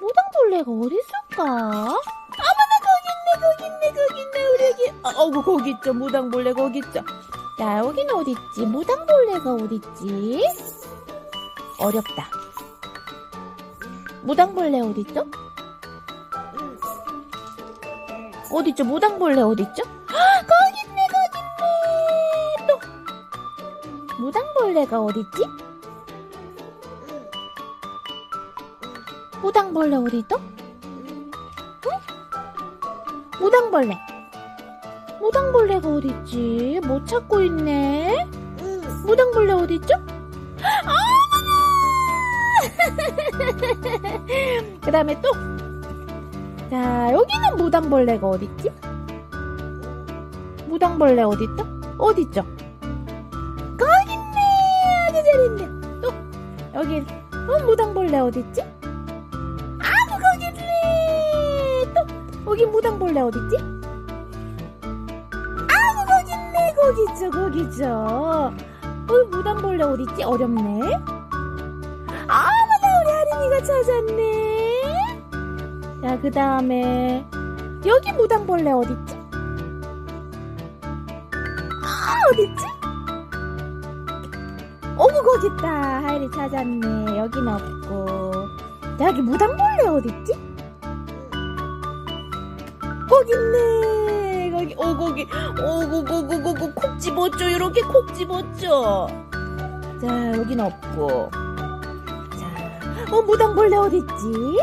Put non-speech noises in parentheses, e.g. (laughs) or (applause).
무당벌레가 어디 있을까? 어머나 거기 있네 거기 있네 거기 있네 우리 여기. 어, 어구 거기 있죠 무당벌레 거기 있죠. 자 여기는 무당벌레가 어디 있지? 어렵다. 어디 있죠? 무당벌레 어디 있죠? 헉, 거기 있네 거기 있네. 또. 무당벌레가 어디 있지 무당벌레 어디 있어? 무당벌레. 무당벌레가 어디 있지? 못 찾고 있네. 무당벌레 어디 있죠? 어머나! (laughs) 그 다음에 또. 자, 여기는 무당벌레가 어디 있지? 무당벌레? 어디 있죠? 거기 있네! 아주 잘 있네. 또, 여기, 어, 무당벌레 어디 있지? 어디 있지? 아이고 거기 있네 거기 있죠 거기 있죠 어 무당벌레 어디 있지? 어렵네. 아무나 우리 하린이가 찾았네. 자그 다음에 여기 무당벌레 어디 있지? 아 어디 있지? 어구 거기 있다. 하린이 찾았네. 여긴 없고. 자 여기 무당벌레 어디 있지 거기 있네. 거기, 오, 거기, 오구구구구구 콕 집었죠. 이렇게 콕 집었죠. 자, 여긴 없고. 자, 어, 무당벌레 어디 있지?